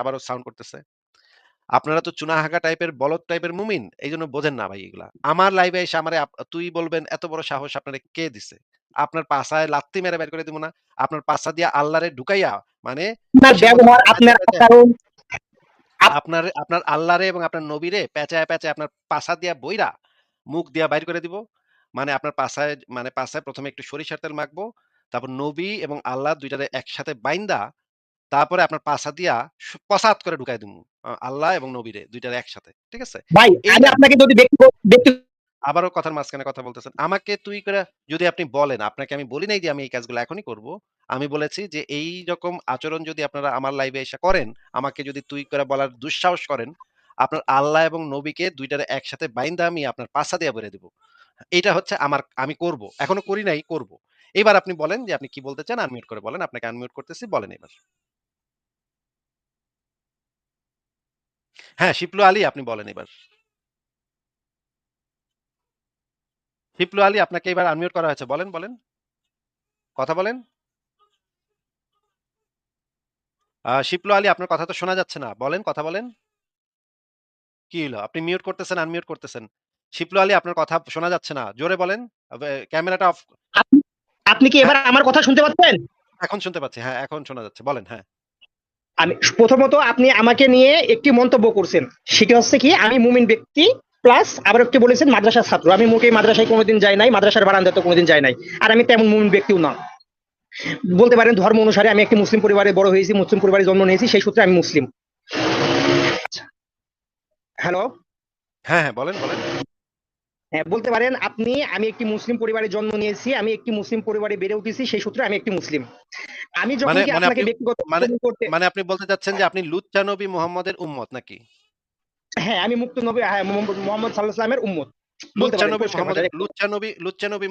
আবারও সাউন্ড করতেছে। আপনারা তো চুনাহাগা টাইপের বলদ টাইপের মুমিন। এইজন্য বোঝেন না ভাই এগুলা। আমার লাইভে এসে আমারে তুই বলবেন এত বড় সাহস আপনারে কে দিছে? আপনার পাছায় লাত্তি মেরে বের করে দিব না। আপনার পাছা দিয়া আল্লাহরে ঢুকাইয়া মানে আপনার ব্যবহার আপনার আপনার আপনার আল্লাহরে এবং আপনার নবীরে পেঁচায়, পেঁচায় আপনার পাছা দিয়া বইরা মুখ দিয়া বাইর করে দিব। মানে আপনার পাশায় মানে পাশায় প্রথমে একটু সরিষার তেল মাখবো। তারপর নবী এবং আল্লাহ ২ টারে একসাথে বাইন্দা তারপরে আপনার পাছা দিয়া পসাত করে ঢুকাই দিমু। আল্লাহ এবং নবীরে ২ টারে একসাথে। ঠিক আছে? ভাই আমি আপনাকে যদি আবারও কথার মাঝখানে কথা বলতেছেন। আমাকে তুই করে যদি আপনি বলেন, আপনাকে আমি বলি নাই যে আমি এই কাজগুলো এখনই করব। আমি বলেছি যে এইরকম আচরণ যদি আপনারা আমার লাইভে এসে করেন, আমাকে যদি তুই করে বলার দুঃসাহস করেন, আপনার আল্লাহ এবং নবীকে ২ টারে একসাথে বাইন্দা আমি আপনার পাছা দিয়া বইরা দিব। এটা হচ্ছে আমার আমি করব। এখনও করি নাই, করব। এবার আপনি বলেন যে আপনি কি বলতে চান? আনমিউট করে বলেন। আপনাকে আনমিউট করতেছি। বলেন এবার। হ্যাঁ, শিপলু আলী আপনি বলেন এবার। শিপলু আলী আপনাকে এবার আনমিউট করা হয়েছে। বলেন, বলেন। কথা বলেন। শিপলু আলী আপনার কথা তো শোনা যাচ্ছে না। বলেন, কথা বলেন। কি হইল? আপনি মিউট করতেছেন, আনমিউট করতেছেন। শিপলু আলী আপনার কথা শোনা যাচ্ছে না। জোরে বলেন। ক্যামেরাটা অফ আপনি কি। এবার আমার কথা শুনতে পাচ্ছেন? এখন শুনতে পাচ্ছি। হ্যাঁ, এখন শোনা যাচ্ছে। বলেন, হ্যাঁ। আমি প্রথমত আপনি আমাকে নিয়ে একটি মন্তব্য করছেন। সেটা হচ্ছে কি আমি মুমিন ব্যক্তি প্লাস আবার একটি বলেছেন মাদ্রাসার ছাত্র। আমি মোটেই মাদ্রাসায় কোনোদিন যাই নাই। মাদ্রাসার বারান্দায় তো কোনোদিন যাই নাই। আর আমি তেমন মুমিন ব্যক্তিও না। বলতে পারেন ধর্ম অনুসারে আমি একটি মুসলিম পরিবারে বড় হয়েছি, মুসলিম পরিবারে জন্ম নিয়েছি। সেই সূত্রে আমি মুসলিম। হ্যালো? হ্যাঁ, হ্যাঁ, বলেন, বলেন। হ্যাঁ, বলতে পারেন আপনি আমি একটি মুসলিম পরিবারে জন্ম নিয়েছি। আমি একটি মুসলিম পরিবারে বেড়ে উঠেছি। সেই সূত্রে আমি একটি মুসলিম। আমি যখন মানে কি মানে আপনাকে আপনি ব্যক্তিগত মানে মানে আপনি বলতে চাচ্ছেন যে আপনি লুচ্চা নবী মুহাম্মদের উম্মত নাকি? হ্যাঁ, আমি মুক্ত নবী হ্যাঁ, মোহাম্মদ সাল্লাল্লাহু আলাইহি সাল্লামের উম্মত।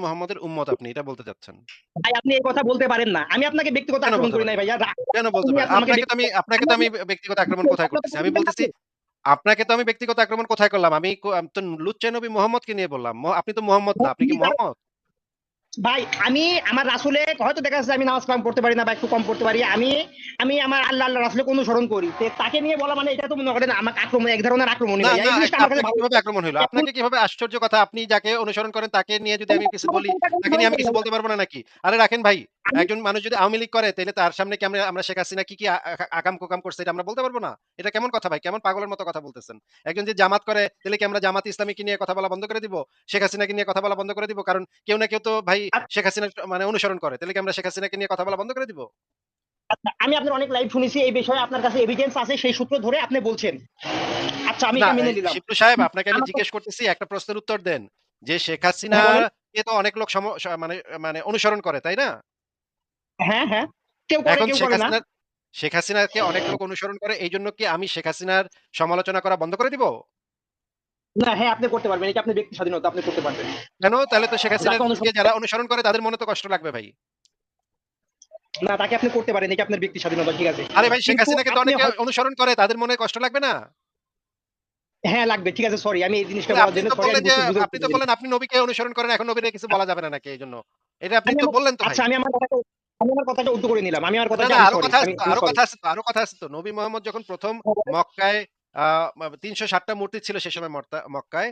মুহাম্মদের উম্মত আপনি এটা বলতে চাচ্ছেন। ভাই আপনি এই কথা বলতে পারেন না। আমি আপনাকে ব্যক্তিগত আক্রমণ করি নাই না? ভাইয়া। কেন বলতে পারেন? আপনাকে তো আমি আপনাকে তো আমি ব্যক্তিগত আক্রমণ কোথায় করতেছি? আমি বলতেছি আপনাকে তো আমি ব্যক্তিগত আক্রমণ কোথায় করলাম? আমি তো লুচ্চা নবী মুহাম্মদকে নিয়ে বললাম। আপনি তো মুহাম্মদ না। আপনি কি মুহাম্মদ? ভাই আমি আমার রাসূলের হয়তো দেখা যাচ্ছে আমি নামাজ কালাম পড়তে পারি না বা একটু কম পড়তে পারি। আমি আমি আমার আল্লাহ, আল্লাহ রাসূলকে অনুসরণ করি। তাকে নিয়ে বলা মানে এটা তো মনে করেন আমাকে আক্রমণ এক ধরনের আক্রমণ আক্রমণ হইল? আপনাকে কীভাবে আশ্চর্য কথা আপনি যাকে অনুসরণ করেন তাকে নিয়ে যদি আমি কিছু বলি, তাকে নিয়ে আমি কিছু বলতে পারব না নাকি? আরে রাখেন ভাই। একজন মানুষ যদি আওয়ামী লীগ করে তাইলে তার সামনে কি আমরা আমরা শেখ হাসিনা কি, কি আ আ আকাম-কুকাম করছে এটা আমরা বলতে পারব না? এটা কেমন কথা ভাই? কেমন পাগলের মতো কথা বলতেছেন? একজন যে জামাত করে তাইলে কি আমরা জামাত ইসলামীকে নিয়ে কথা বলা বন্ধ করে দিব? শেখ হাসিনাকে নিয়ে কথা বলা বন্ধ করে দিব? কারণ কেউ না কেউ তো ভাই শেখ হাসিনা মানে অনুসরণ করে। তাইলে কি আমরা শেখ হাসিনাকে নিয়ে কথা বলা বন্ধ করে দিব? আচ্ছা, আমি আপনার অনেক লাইভ শুনেছি এই বিষয়ে আপনার কাছে এভিডেন্স আছে সেই সূত্র ধরে আপনি বলছেন। আচ্ছা আমি মেনে নিলাম। শিবলু সাহেব আপনাকে আমি জিজ্ঞেস করতেছি একটা প্রশ্নের উত্তর দেন। যে শেখ হাসিনা বলেন। হাসিনাকে তো অনেক লোক মানে মানে অনুসরণ করে, তাই না? হ্যাঁ, হ্যাঁ। কেউ করে এখন কেউ শেখ করে না। হাসিনার শেখ হাসিনাকে অনেক লোক অনুসরণ করে। এইজন্য কি আমি শেখ হাসিনার সমালোচনা করা বন্ধ করে দিব? না, হ্যাঁ আপনি করতে পারবেন। এটা আপনার ব্যক্তি স্বাধীনতা আপনি করতে পারবেন। কেন? তাহলে তো শেখ হাসিনাকে যারা অনুসরণ করে তাদের মনে তো কষ্ট লাগবে ভাই। না তাকে আপনি করতে পারেন। এটা আপনার ব্যক্তি স্বাধীনতা ঠিক আছে। আরে ভাই শেখ হাসিনাকে তো অনেকে অনুসরণ করে তাদের মনে কষ্ট লাগবে না? হ্যাঁ লাগবে। ঠিক আছে সরি আমি এই জিনিসটা বলার আপনি জন্য তো সরি আপনি তো বললেন আপনি নবীকে অনুসরণ করেন এখন নবীরে কিছু বলা যাবে না নাকি এই জন্য এটা আপনি তো বললেন তো ভাই। আচ্ছা আমি আমার কথাটা আমি আমার কথাটা উদ্ধ করে নিলাম। আমি আমার কথাটা আরও কথা আছে আমি তো, আমি আরও কথা আছে আরও কথা আছে তো। নবী মোহাম্মদ যখন ১ম মক্কায় আ মা ৩৬০ টা মূর্তি ছিল সে সময় মক্কায়।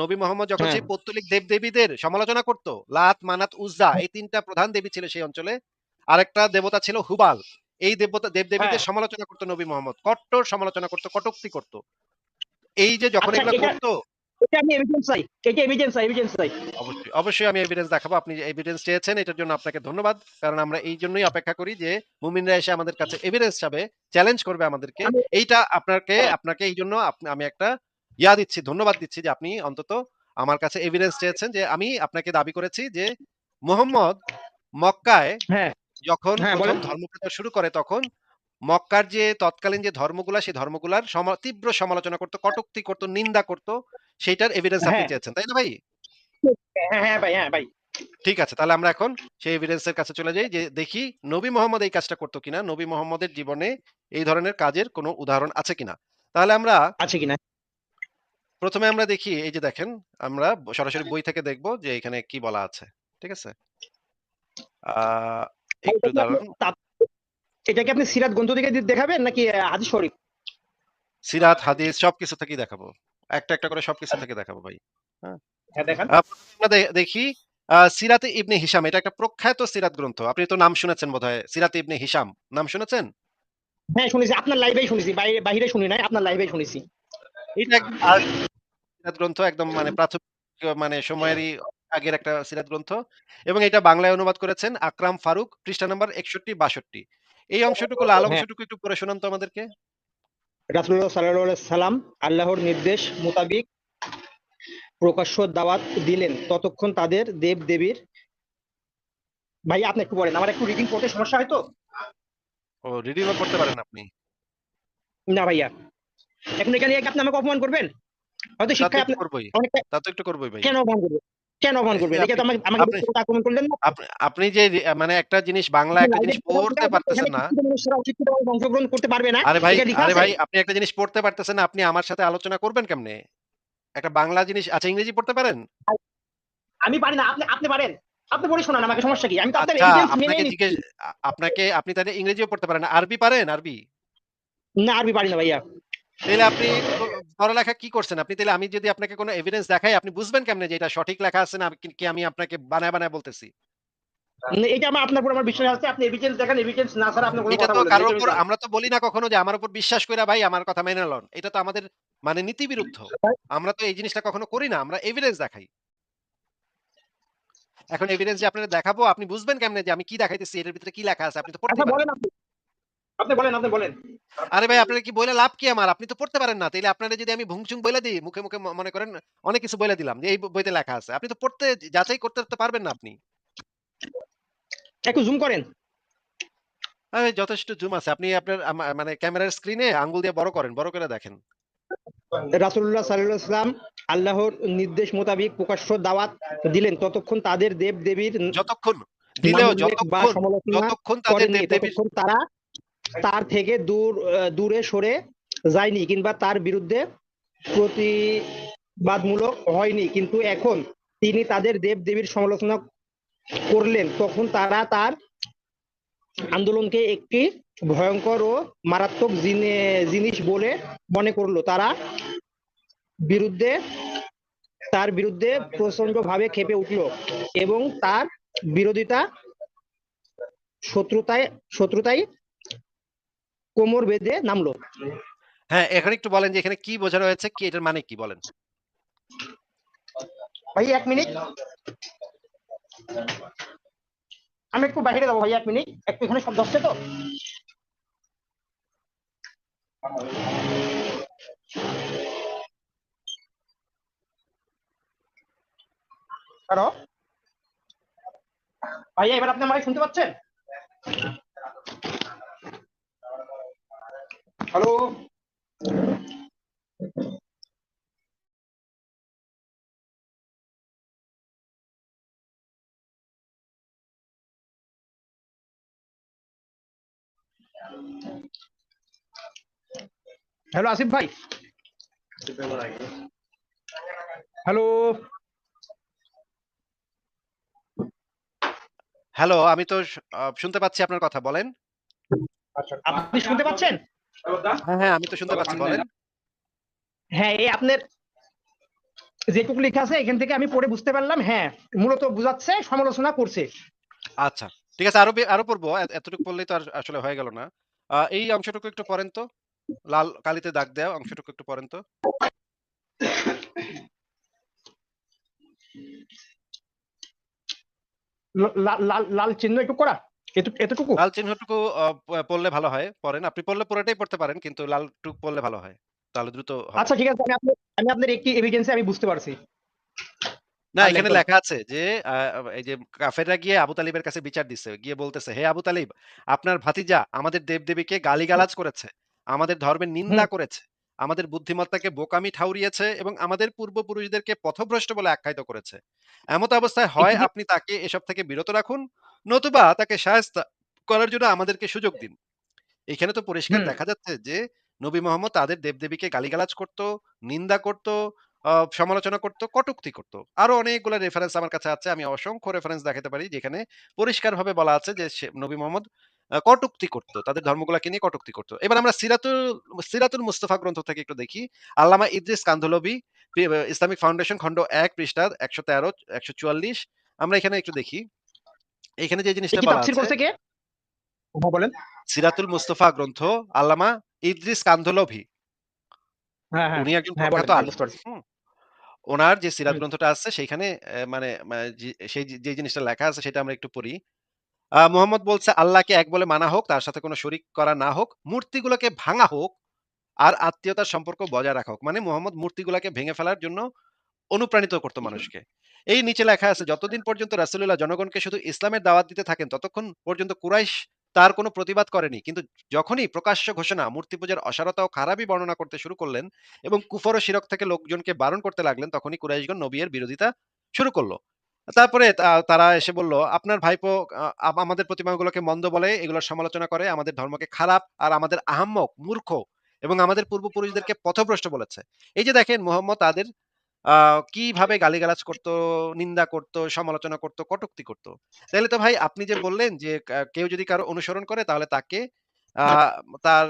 নবী মোহাম্মদ যখন হ্যাঁ। সেই পৌত্তলিক দেব-দেবীদের সমালোচনা করত, লাত, মানাত, উজ্জা এই ৩ টা প্রধান দেবী ছিল সেই অঞ্চলে। আরেকটা দেবতা ছিল হুবাল। এই দেবতা দেব-দেবীদের হ্যাঁ। সমালোচনা করতো নবী মোহাম্মদ। কট্টর সমালোচনা করতো কটূক্তি করত। এই যে যখন এগুলো করতো এটা আমি এভিডেন্স চাই। এটা এভিডেন্স চাই, এভিডেন্স চাই। অবশ্যই, আমি এভিডেন্স দেখাবো। আপনি এভিডেন্স চেয়েছেন এটার জন্য আপনাকে ধন্যবাদ। কারণ আমরা এই জন্যই অপেক্ষা করি যে মুমিনরা এসে আমাদের কাছে এভিডেন্স চাবে, চ্যালেঞ্জ করবে আমাদেরকে। এইটা আপনাকে আপনাকে এইজন্য আপ আমি একটা ইয়া দিচ্ছি, ধন্যবাদ দিচ্ছি যে আপনি অন্তত আমার কাছে এভিডেন্স চেয়েছেন যে আমি আপনাকে দাবি করেছি যে মুহাম্মদ মক্কায় হ্যাঁ। যখন হ্যাঁ, ১ম বলেন। ধর্মপ্রচার শুরু করে তখন মক্কার যে তৎকালীন যে ধর্মগুলা সেই ধর্মগুলার সমা তীব্র সমালোচনা করতো কটুক্তি করতো নিন্দা করতো সেইটার এভিডেন্স আপনি হ্যাঁ। চেয়েছেন। তাই না ভাই? হ্যাঁ, হ্যাঁ ভাই, হ্যাঁ ভাই। ঠিক আছে। তাহলে আমরা এখন সেই এভিডেন্স এর কাছে চলে যাই যে দেখি নবী মোহাম্মদ এই কাজটা করত কিনা? নবী মোহাম্মদের জীবনে এই ধরনের কাজের কোনো উদাহরণ আছে কিনা? তাহলে আমরা আছে কিনা? ১ম এ আমরা দেখি এই যে দেখেন আমরা সরাসরি বই থেকে দেখব যে এখানে কি বলা আছে। ঠিক আছে? একটু দাঁড়ান। এটা কি আপনি সিরাত গ্রন্থ থেকে দেখাবেন নাকি হাদিস শরীফ সিরাত, হাদিস সবকিছু থেকেই দেখাবো। একটা, একটা করে সবকিছু থেকে দেখাবো ভাই। হ্যাঁ দেখান আমরা দেখি সিরাতে ইবনে হিশাম এটা একটা প্রখ্যাত সিরাত গ্রন্থ। আপনি তো নাম শুনেছেন বোধহয়। সিরাতে ইবনে হিশাম নাম শুনেছেন? হ্যাঁ শুনেছি আপনার লাইভেই শুনেছি বাইরে বাইরে শুনি নাই আপনার লাইভেই শুনেছি এটা সিরাত গ্রন্থ একদম মানে প্রাথমিক মানে সময়েরই আগের একটা সিরাত গ্রন্থ এবং এটা বাংলায় অনুবাদ করেছেন আকরাম ফারুক পৃষ্ঠা নাম্বার 61-62 এই অংশটুকু লাল হ্যাঁ। অংশটুকু একটু পড়ে শোনান তো আমাদেরকে। রাসূলুল্লাহ সাল্লাল্লাহু আলাইহি সাল্লাম আল্লাহর নির্দেশ মোতাবিক প্রকাশ্য দাওয়াত দিলেন ততক্ষণ তাদের দেব দেবীর ভাই আপনি একটু বলেন আমার একটু রিডিং পড়তে সমস্যা হয় তো ও রিডিংও করতে পারেন আপনি। না ভাইয়া এখন এখানে কি আপনি আমাকে অপমান করবেন হয়তো শিক্ষায় আপনি করবই। তা তো একটু করবই ভাই। কেন অপমান করবেন কেন অপমান করবেন এটা তো আমাকে আমাকে আক্রমণ করলেন না আপনি আপনি যে মানে একটা জিনিস বাংলা একটা জিনিস পড়তে পারতেছেন না। অংশগ্রহণ করতে পারবে না আরে ভাই, আরে ভাই আপনি একটা জিনিস পড়তে পারতেছেন না, আপনি আমার সাথে আলোচনা করবেন কেমনে? একটা বাংলা জিনিস আচ্ছা ইংরেজি পড়তে পারেন? আমি পারি না আপনি আপনি পারেন আপনি পড়ে শোনান আমাকে সমস্যা কি আমি তো আচ্ছা আপনাকে জিজ্ঞেস আপনাকে আপনি তাহলে ইংরেজিও পড়তে পারেন আরবি পারেন আরবি? না আরবি পারি না ভাইয়া তাহলে আপনি পড়ালেখা কি করছেন? আপনি তাহলে আমি যদি আপনাকে কোনো এভিডেন্স দেখাই আপনি বুঝবেন কেমনে যে এটা সঠিক লেখা আছে না কি আমি আপনাকে বানায়, বানায় বলতেছি? এটা আমার আপনার উপর আমার বিশ্বাস আছে আপনি এভিডেন্স দেখেন এভিডেন্স না ছাড়া আপনি কোনো কথা বলেন কারোর উপর আমরা তো বলি না কখনো যে আমার উপর বিশ্বাস কইরা ভাই আমার কথা মেনে লন। এটা তো আমাদের মানে নীতি বিরুদ্ধ। আমরা তো এই জিনিসটা কখনো করি না। আমরা এভিডেন্স দেখাই। এখন এভিডেন্স যে আপনারে দেখাবো আপনি বুঝবেন কেমনে যে আমি কি দেখাইতেছি এটার ভিতরে কি লেখা আছে? আপনি তো পড়তে আচ্ছা পারেন। আপনি আপনি বলেন আপনি বলেন আরে ভাই আপনার কি বইলে লাভ কি আমার? আপনি তো পড়তে পারেন না। তাইলে আপনারে যদি আমি ভুংচুং বইলা দিই, মুখে, মুখে মনে করেন অনেক কিছু বইলা দিলাম যে এই বইতে লেখা আছে। আপনি তো পড়তে যাচাই করতে পারবেন না আপনি। একটু জুম করেন আরে যথেষ্ট জুম আছে। আপনি আপনার মানে ক্যামেরার স্ক্রিনে আঙ্গুল দিয়ে বড় করেন, বড় করে দেখেন। রাসূলুল্লাহ সাল্লাল্লাহু আলাইহি সাল্লাম আল্লাহর নির্দেশ মোতাবেক প্রকাশ্য দাওয়াত দিলেন ততক্ষণ তাদের দেব দেবীর যতক্ষণ দিলেও যতক্ষণ যতক্ষণ তাদের দেব-দেবীর ততক্ষণ তারা তার থেকে দূর দূরে সরে যায়নি কিংবা তার বিরুদ্ধে প্রতিবাদমূলক হয়নি কিন্তু এখন তিনি তাদের দেব দেবীর সমালোচনা করলেন তখন তারা তার আন্দোলনকে একটি ভয়ঙ্কর ও মারাত্মক জিনিস বলে মনে করল তারা বিরুদ্ধে তার বিরুদ্ধে প্রচণ্ড ভাবে খেপে উঠল এবং তার বিরোধিতা শত্রুতায় শত্রুতায় কোমর বেঁধে নামলো হ্যাঁ, এখন একটু বলেন যে এখানে কি বোঝানো হয়েছে? কি এটার মানে কি বলেন? ভাই এক মিনিট আমি একটু বাইরে যাব ভাই, এক মিনিট। একটু এখানে শব্দ হচ্ছে তো? হ্যালো ভাইয়া, এবার আপনি আমাকে শুনতে পাচ্ছেন? হ্যালো হ্যালো আসিফ ভাই হ্যালো হ্যালো, আমি তো শুনতে পাচ্ছি আপনার কথা বলেন। আপনি শুনতে পাচ্ছেন হ্যাঁ, হ্যাঁ, আমি তো শুনতে পাচ্ছি বলেন। হ্যাঁ এই আপনার যেটুকু লেখা আছে এখান থেকে আমি পড়ে বুঝতে পারলাম হ্যাঁ মূলত বোঝাচ্ছে সমালোচনা করছে আচ্ছা। ঠিক আছে আরও আরও পড়ব। এতটুকু পড়লেই তো আর আসলে হয়ে গেল না। এই অংশটুকু একটু পড়েন তো। লাল কালিতে দাগ দেওয়া অংশটুকু একটু পড়েন তো। লাল লাল লাল চিহ্ন একটু করা এতটুকু লাল চিহ্নটুকু পড়লে ভালো হয়। পড়েন। আপনি পড়লে পুরোটাই পড়তে পারেন কিন্তু লালটুক পড়লে ভালো হয়। তাহলে দ্রুত আচ্ছা ঠিক আছে আমি আপনার আমি আপনার একটি এভিডেন্সে আমি বুঝতে পারছি না এখানে লেখা আছে যে এই যে কাফেররা গিয়ে আবু তালিবের কাছে বিচার দিচ্ছে। গিয়ে বলতেছে, "হে আবু তালিব, আপনার ভাতিজা আমাদের দেব-দেবীকে গালিগালাজ করেছে, আমাদের ধর্মের নিন্দা করেছে, আমাদের বুদ্ধিমত্তাকে বোকামি ঠাউরিয়েছে এবং আমাদের পূর্বপুরুষদেরকে পথভ্রষ্ট বলে আখ্যায়িত করেছে। এমত অবস্থায় হয় আপনি তাকে এসব থেকে বিরত রাখুন, নতুবা তাকে শায়েস্তা করার জন্য আমাদেরকে সুযোগ দিন।" এখানে তো পরিষ্কার দেখা যাচ্ছে যে নবী মোহাম্মদ তাদের দেব-দেবীকে গালিগালাজ করত, নিন্দা করত, সমালোচনা করত, কটুক্তি করত। আরও অনেকগুলা রেফারেন্স আমার কাছে আছে। আমি অসংখ্য রেফারেন্স দেখাতে পারি যেখানে পরিষ্কারভাবে বলা আছে যে নবী মোহাম্মদ কটূক্তি করত। তাদের ধর্মগুলাকে নিয়ে কটূক্তি করত। এবার আমরা সিরাতুল সিরাতুল মুস্তাফা গ্রন্থ থেকে একটু দেখি। আল্লামা ইদ্রিস আ ইসলামিক ফাউন্ডেশন খন্ড ১ পৃষ্ঠা ১১৩, ১৪৪ আমরা এখানে একটু দেখি। এখানে যে জিনিসটা বলা আছে কে? হ্যাঁ, বলেন। সিরাতুল মুস্তাফা গ্রন্থ আল্লামা ইদ্রিস কান্ধলভি। হ্যাঁ, হ্যাঁ। উনি একজন হ্যাঁ, প্রখ্যাত বলেন। উনার যে সিরাত গ্রন্থটা আছে সেইখানে মানে সেই যে জিনিসটা লেখা আছে সেটা আমরা একটু পড়ি। মোহাম্মদ বলছে আল্লাহকে এক বলে মানা হোক, তার সাথে কোন শরিক করা না হোক, মূর্তিগুলোকে ভাঙা হোক, আর আত্মীয়তার সম্পর্ক বজায় রাখা হোক। মানে মোহাম্মদ মূর্তিগুলাকে ভেঙে ফেলার জন্য অনুপ্রাণিত করতো মানুষকে। এই নিচে লেখা আছে যতদিন পর্যন্ত রাসূলুল্লাহ জনগণকে শুধু ইসলামের দাওয়াত দিতে থাকেন ততক্ষণ পর্যন্ত কুরাইশ তার কোনো প্রতিবাদ করেনি। কিন্তু যখনই প্রকাশ্য ঘোষণা মূর্তি পূজার অসারতা ও খারাপই বর্ণনা করতে শুরু করলেন এবং কুফর ও শিরক থেকে লোকজনকে বারণ করতে লাগলেন তখনই কুরাইশগণ নবী এর বিরোধিতা শুরু করল। তারপরে তারা এসে বলল, "আপনার ভাইপো আমাদের প্রতিমাগুলোকে মন্দ বলে, এগুলোর সমালোচনা করে, আমাদের ধর্মকে খারাপ আর আমাদের আহাম্মক, মূর্খ এবং আমাদের পূর্বপুরুষদেরকে পথভ্রষ্ট বলেছে।" এই যে দেখেন মোহাম্মদ তাদের কীভাবে গালিগালাজ করত, নিন্দা করত, সমালোচনা করত, কটূক্তি করত। তাইলে তো ভাই আপনি যে বললেন যে কেউ যদি কারও অনুসরণ করে তাহলে তাকে আ তার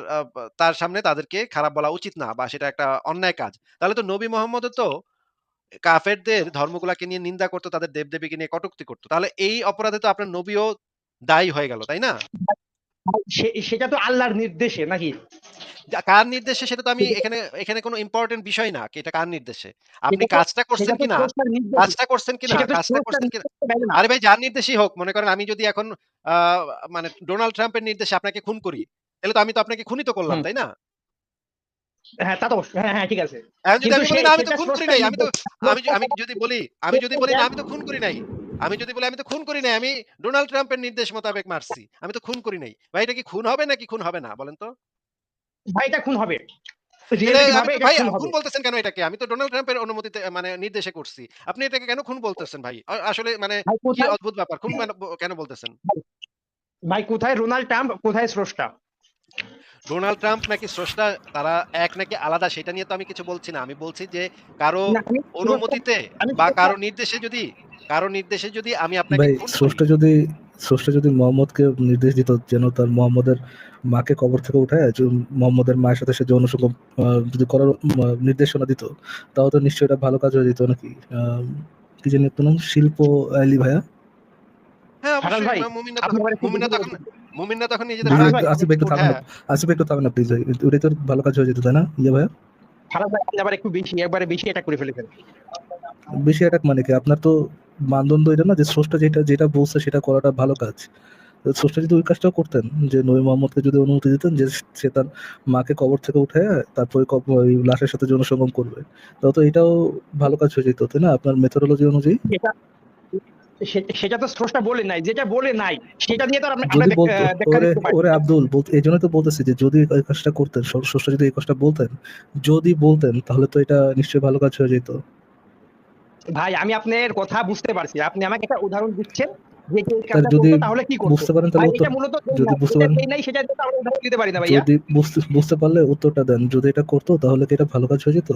তার সামনে তাদেরকে খারাপ বলা উচিত না বা সেটা একটা অন্যায় কাজ। তাহলে তো নবী মোহাম্মদও তো কাফেরদের ধর্মগুলাকে নিয়ে নিন্দা করত, তাদের দেব-দেবীকে নিয়ে কটূক্তি করত। তাহলে এই অপরাধে তো আপনার নবীও দায়ী হয়ে গেল, তাই না? সেটা তো আল্লাহর নির্দেশে নাকি? কার নির্দেশে সেটা তো আমি এখানে এখানে কোনো ইম্পোর্টেন্ট বিষয় না। এটা কার নির্দেশে। আপনি কাজটা করছেন কিনা, কাজটা করছেন কিনা, কাজটা করছেন কিনা না। আরে ভাই যার নির্দেশেই হোক, মনে করেন আমি যদি এখন মানে ডোনাল্ড ট্রাম্পের নির্দেশে আপনাকে খুন করি, তাহলে তো আমি তো আপনাকে খুনই তো করলাম, তাই না? হ্যাঁ, তা তো। হ্যাঁ, হ্যাঁ, ঠিক আছে। যদি আমি বলি আমি তো খুন করি নাই, আমি তো আমি আমি যদি বলি আমি যদি বলি আমি তো খুন করি নাই। আমি যদি বলি আমি তো খুন করি নাই, আমি ডোনাল্ড ট্রাম্পের নির্দেশ মোতাবেক মারছি। আমি তো খুন করি নাই। ভাই এটা কি খুন হবে নাকি খুন হবে না বলেন তো? ভাই এটা খুন হবে। ভাই খুন খুন বলতেছেন কেন এটাকে? আমি তো ডোনাল্ড ট্রাম্পের অনুমতিতে মানে নির্দেশে করছি। আপনি এটাকে কেন খুন বলতেছেন ভাই? আসলে মানে কি অদ্ভুত ব্যাপার। খুন মানে কেন বলতেছেন? ভাই কোথায় রোনাল্ড ট্রাম্প, কোথায় স্রষ্টা? ডোনাল্ড ট্রাম্প নাকি স্রষ্টা তারা এক নাকি আলাদা সেটা নিয়ে তো আমি কিছু বলছি না। আমি বলছি যে কারও অনুমতিতে বা কারও নির্দেশে যদি কারও নির্দেশে যদি আমি আপনাকে স্রষ্টা যদি স্রষ্টা যদি মোহাম্মদকে নির্দেশ দিত যেন তার মোহাম্মদের মাকে কবর থেকে উঠায় য মোহাম্মদের মায়ের সাথে সে যৌন সঙ্গম যদি করার নির্দেশনা দিত, তাহলে তো নিশ্চয়ই এটা ভালো কাজ হয়ে যেত নাকি? কি জানি নাম? শিল্প আলী ভাইয়া? হ্যাঁ, অবশ্যই ভাই, মা মুমিনরা আপনি তখন মুমিনরা তখন নিজেদের ভাই, আসিফ একটু থামেন হ্যাঁ। আসিফ একটু থামেন প্লিজ ভাই। ওটাই তো ভালো কাজ হয়ে যেত, তাই না? ইয়ে ভাইয়া? হারান ভাই আবার একটু বেশি একবারে বেশি অ্যাটাক করে ফেলেছেন। বেশি অ্যাটাক মানে কি? আপনার তো মানদণ্ড এটা না যে স্রষ্টা যেটা যেটা বলছে সেটা করাটা ভালো কাজ। তো স্রষ্টা যদি ওই কাজটাও করতেন যে নবী মোহাম্মদকে যদি অনুমতি দিতেন যে সে তার মাকে কবর থেকে উঠাইয়া তারপরে ওই লাশের সাথে যৌন সঙ্গম করবে। তাহলে তো এটাও ভালো কাজ হয়ে যেত, তাই না? আপনার মেথোডোলজি অনুযায়ী? সেটা তো স্রষ্টা বলে নাই। যেটা বলে নাই সেটা তো আমরা ওরে আব্দুল বল এইজন্যই তো বলতেছি যে যদি এই কাজটা করতেন স্রষ্টা যদি এই কাজটা বলতেন, যদি বলতেন তাহলে তো এটা নিশ্চয়ই ভালো কাজ হয়ে যেত। ভাই আমি আপনার কথা বুঝতে পারছি। আপনি আমাকে একটা উদাহরণ দিচ্ছেন এই যদি? বুঝতে পারেন তাহলে যদি বুঝতে পারেন সেটা আমরা উদাহরণ দিতে পারি না ভাইয়া। বুঝতে বুঝতে পারলে উত্তরটা দেন। যদি এটা করতো তাহলে কি এটা ভালো কাজ হয়ে যেত?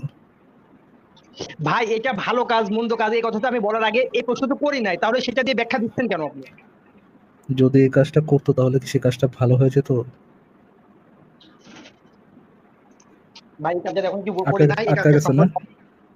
ভাই এটা ভালো কাজ মন্দ কাজ এই কথাটা আমি বলার আগে এই প্রশ্ন তো করি নাই। তাহলে সেটা দিয়ে ব্যাখ্যা দিচ্ছেন কেন আপনি? যদি এই কাজটা করতো তাহলে কি সেই কাজটা ভালো হয়েছে তো ভাই এটা এখন কি করি নাই এই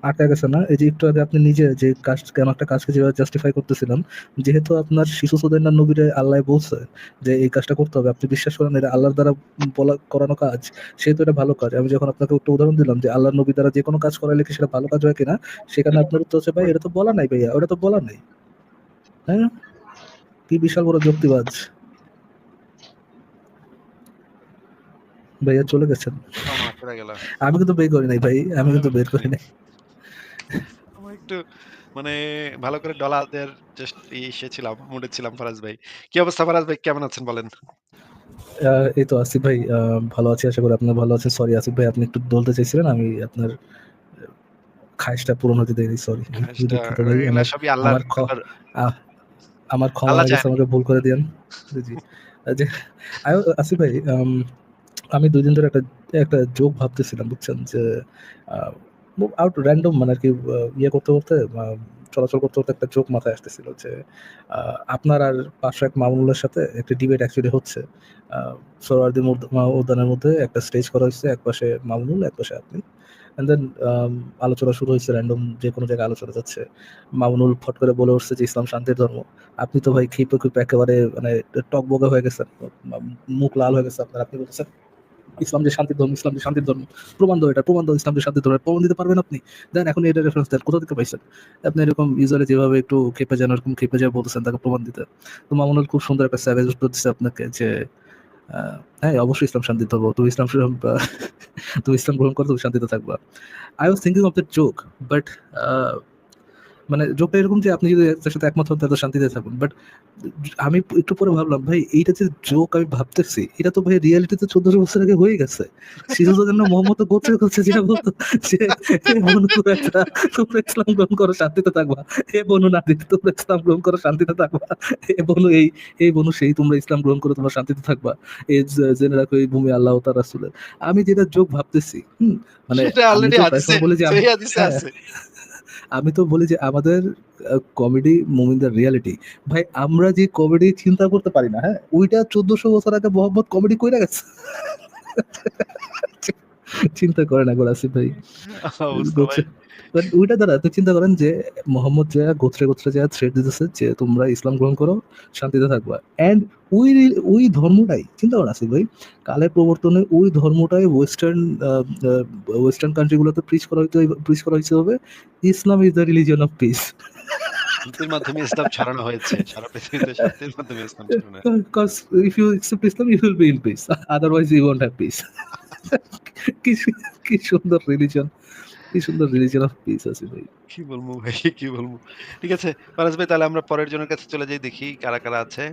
আটকা গেছে না? এই যে একটু আগে আপনি নিজে যে কাজ কেন একটা কাজকে যেভাবে জাস্টিফাই করতেছিলেন, যেহেতু আপনার শিশু সুদাইনার নবীরে আল্লাহ বলছে যে এই কাজটা করতে হবে। আপনি বিশ্বাস করেন এটা আল্লাহর দ্বারা বলা করানো কাজ। সেহেতু এটা ভালো কাজ। আমি যখন আপনাকে একটা উদাহরণ দিলাম যে আল্লাহর নবী দ্বারা যেকোনো কাজ করাইলে কি সেটা ভালো কাজ হয় কিনা? সেখানে আপনার উত্তর হচ্ছে ভাই এটা তো বলা নাই ভাইয়া, ওটা তো বলা নাই। হ্যাঁ? কি বিশাল বড় যুক্তিবাজ। ভাইয়া চলে গেছেন। আমি কিন্তু বের করি নাই ভাই। আমি কিন্তু বের করি নাই। আমি একটু মানে ভালো করে ডলারদের জাস্ট ইসে ছিলাম, মুডে ছিলাম ফারাজ ভাই। কি অবস্থা ফারাজ ভাই কেমন আছেন বলেন? এই তো আসিফ ভাই ভালো আছি। আশা করি আপনিও ভালো আছেন। সরি আসিফ ভাই আপনি একটু বলতে চাইছিলেন। আমি আপনার খায়েশটা পূরণ হতে। সরি। আমার সবই আল্লাহর ক্ষমা। আমাকে ভুল করে। জি। যে আসিফ ভাই আমি ২ দিন ধরে একটা একটা জোক ভাবতেছিলাম বুঝছেন? যে আউট র‍্যান্ডম মানে আরকি আ ইয়ে করতে, করতে চলাচল করতে করতে একটা চোখ মাথায় আসতেছিল যে আপনার আর পাশে এক মামুনের সাথে একটা ডিবেট অ্যাকচুয়ালি হচ্ছে। সোহরাওয়ার্দী মা- উদ্যানের মধ্যে একটা স্টেজ করা হয়েছে এক পাশে মামুনুল এক পাশে আপনি। অ্যান্ড দেন আলোচনা শুরু হয়েছে র্যান্ডম যে কোনো জায়গায় আলোচনা যাচ্ছে। মামুনুল ফট করে বলে উঠছে যে ইসলাম শান্তির ধর্ম। আপনি তো ভাই খেপে খেপে একেবারে মানে টক বগে হয়ে গেছেন মুখ লাল হয়ে গেছে আপনার আপনি বলতেছেন ইসলাম যে শান্তির ধর্ম, ইসলাম যে শান্তির ধর্ম, প্রমাণ দাও এটা, প্রমাণ দাও ইসলাম যে শান্তির ধর্ম, প্রমাণ দিতে পারবেন আপনি। দেন এখন এটা রেফারেন্স দেন, কোথা থেকে পাইছেন? আপনি এরকম ইউজুয়ালি যেভাবে একটু খেপে যান এরকম খেপে যায় বলতেছেন, তাকে প্রমাণ দিতে। তো মামুনুল খুব সুন্দর একটা স্যাভেজ উত্তর দিচ্ছে আপনাকে যে হ্যাঁ অবশ্যই ইসলাম শান্তির ধর্ম তুমি ইসলাম তুমি ইসলাম গ্রহণ করো, তুমি শান্তিতে থাকবা। I was thinking of the joke but মানে জোকটা এরকম যে আপনি যদি তার সাথে একমত হন তাহলে শান্তিতে থাকুন। বাট আমি একটু পরে ভাবলাম ভাই এইটা যে জোক আমি ভাবতেছি এটা তো ভাই রিয়ালিটিতে চোদ্দশো বছর আগে হয়ে গেছে। শিশুদের জন্য মোহাম্মদ করছে যেটা বলতো যে তোমরা ইসলাম গ্রহণ করো শান্তিতে থাকবা। হে বনু নাদির তোমরা ইসলাম গ্রহণ করো শান্তিতে থাকবা। হে বনু এই এই বনু সেই তোমরা ইসলাম গ্রহণ করে তোমরা শান্তিতে থাকবা। এই জেনে রাখো এই ভূমি আল্লাহ তার রাসূলের। আমি যেটা জোক ভাবতেছি হুম মানে বলি যে আমি- হ্যাঁ, তো বলি যে আমাদের কমেডি মুমিনদের রিয়ালিটি ভাই আমরা যে কমেডি চিন্তা করতে পারি না হ্যাঁ? ওইটা চোদ্দশো বছর আগে মোহাম্মদ কমেডি কইরা গেছে। চিন্তা করে না আসিফ ভাই। But ওইটা দ্বারা আপনি চিন্তা করেন যে মোহাম্মদ যা গোত্রে গোত্রে যা থ্রেড দিতেছে যে তোমরা ইসলাম গ্রহণ করো শান্তিতে থাকবা এন্ড ওই ওই ধর্মটাই চিন্তা করেন আসিফ ভাই কালের প্রবর্তনে ওই ধর্মটাই ওয়েস্টার্ন ওয়েস্টার্ন কান্ট্রিগুলোতে প্রিচ করা হইতে প্রিচ করা হয়েছে হবে Islam is the religion of peace শান্তির মাধ্যমে ইসলাম ছড়ানো হয়েছে সারা পৃথিবীতে শান্তির মাধ্যমে ইসলাম ছড়ানো হয়েছে। Because if you accept Islam, you will be in peace. Otherwise, you won't have কি কি সুন্দর রিলিজন কি সুন্দর রিলিজন অফ পিস আছে ভাই। কি বলব ভাই কি বলব। ঠিক আছে ফারাজ ভাই তাহলে আমরা পরের জনের কাছে চলে যাই দেখি কারা কারা আছে।